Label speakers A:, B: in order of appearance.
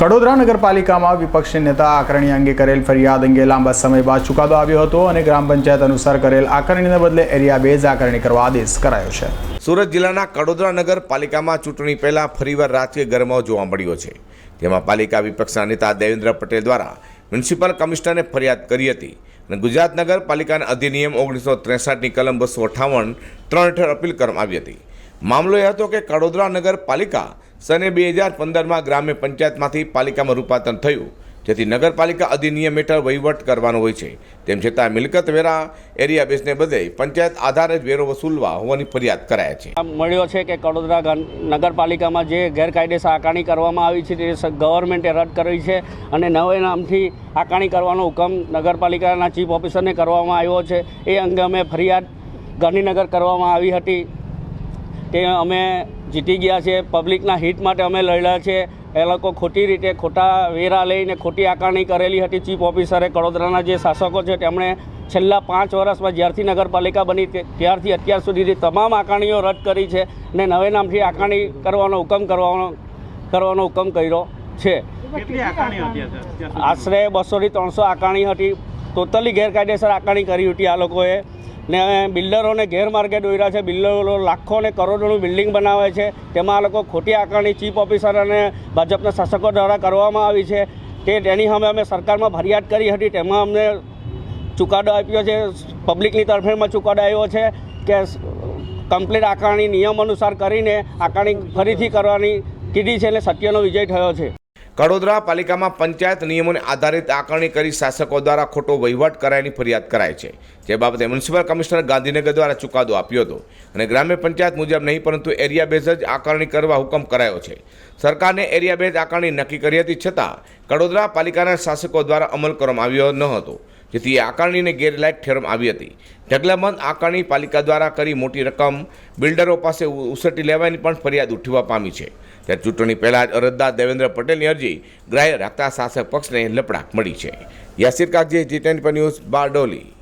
A: કડોદરા નગરપાલિકામાં વિપક્ષી નેતા આકરણી અંગે કરેલ ફરિયાદ અંગે લાંબા સમય બાદ ચુકાદો આવ્યો હતો અને ગ્રામ પંચાયત અનુસાર કરેલ આકરણીને બદલે એરિયા બેઝ આકારણી કરવા આદેશ કરાયો છે.
B: સુરત જિલ્લાના કડોદરા નગરપાલિકામાં ચૂંટણી પહેલા ફરીવાર રાજકીય ગરમાવો જોવા મળ્યો છે. જેમાં પાલિકા વિપક્ષના નેતા દેવેન્દ્ર પટેલ દ્વારા મ્યુનિસિપલ કમિશનરને ફરિયાદ કરી હતી અને ગુજરાત નગરપાલિકાના અધિનિયમ ઓગણીસો ત્રેસઠની કલમ બસો અઠ્ઠાવન ત્રણ હેઠળ અપીલ કરવામાં આવી હતી. મામલો એ હતો કે કડોદરા નગરપાલિકા સને બે હજાર પંદરમાં ગ્રામ્ય પંચાયતમાંથી પાલિકામાં રૂપાંતર થયું, જેથી નગરપાલિકા અધિનિયમ હેઠળ વહીવટ કરવાનો હોય છે. તેમ છતાં મિલકત વેરા એરિયા બેઝને બદલે પંચાયત આધારે જ વેરો વસૂલવા હોવાની ફરિયાદ કરાય છે.
C: મળ્યો છે કે કડોદરા નગરપાલિકામાં જે ગેરકાયદેસર આકારણી કરવામાં આવી છે તે ગવર્મેન્ટે રદ કરી છે અને નવે નામથી આકારણી કરવાનો હુકમ નગરપાલિકાના ચીફ ઓફિસરને કરવામાં આવ્યો છે. એ અંગે અમે ફરિયાદ ગાંધીનગર કરવામાં આવી હતી. તે અમે જીતી ગયા છે પબ્લિકના હિત માટે અમે લડ્યા છે. એ લોકો ખોટી રીતે ખોટા વેરા લઈને ખોટી આકારણી કરેલી હતી. ચીફ ઓફિસરે કડોદરાના જે શાસકો છે તેમણે છેલ્લા પાંચ વર્ષમાં જ્યારથી નગરપાલિકા બની ત્યારથી અત્યાર સુધીની તમામ આકારણીઓ રદ કરી છે અને નવે નામથી આકારણી કરવાનો હુકમ કરવાનો કરવાનો હુકમ કર્યો છે? આશરે બસોથી ત્રણસો આકારણી હતી. ટોટલી ગેરકાયદેસર આકારણી કરી હતી આ લોકોએ. ને બિલ્ડરોને ગેરમાર્ગે દોર્યા છે. બિલ્ડરો લાખો ને કરોડોનું બિલ્ડિંગ બનાવે છે. તેમાં આ લોકો ખોટી આકારણી ચીફ ઓફિસર અને ભાજપના શાસકો દ્વારા કરવામાં આવી છે. તે તેની સામે અમે સરકારમાં ફરિયાદ કરી હતી. તેમાં અમને ચુકાદો આપ્યો છે. પબ્લિકની તરફેણમાં ચુકાદો આવ્યો છે કે કમ્પ્લીટ આકારણી નિયમ અનુસાર કરીને આકારણી ફરીથી કરવાની કીધી છે એટલે સત્યનો વિજય થયો છે.
B: કડોદરા પાલિકામાં પંચાયત નિયમોને આધારિત આકારણી કરી શાસકો દ્વારા ખોટો વહીવટ કરાયની ફરિયાદ કરાય છે. જે બાબતે મ્યુનિસિપલ કમિશનર ગાંધીનગર દ્વારા ચુકાદો આપ્યો હતો અને ગ્રામ્ય પંચાયત મુજબ નહીં, પરંતુ એરિયા બેઝ જ આકારણી કરવા હુકમ કરાયો છે. સરકારને એરિયા બેઝ આકારણી નક્કી કરી હતી, છતાં કડોદરા પાલિકાના શાસકો દ્વારા અમલ કરવામાં આવ્યો ન હતો. જેથી આકારણીને ગેરલાયક ઠેરવામાં આવી હતી. ઢગલાબંધ આકારણી પાલિકા દ્વારા કરી મોટી રકમ બિલ્ડરો પાસે ઉસટી લેવાની પણ ફરિયાદ ઉઠવા પામી છે. ત્યારે ચૂંટણી પહેલાં જ અરજદાર દેવેન્દ્ર પટેલની અરજી ગ્રાહ્ય રાખતા શાસક પક્ષને લપડાક મળી છે. યાસિર કાગજી જીટેન પર ન્યૂઝ બારડોલી.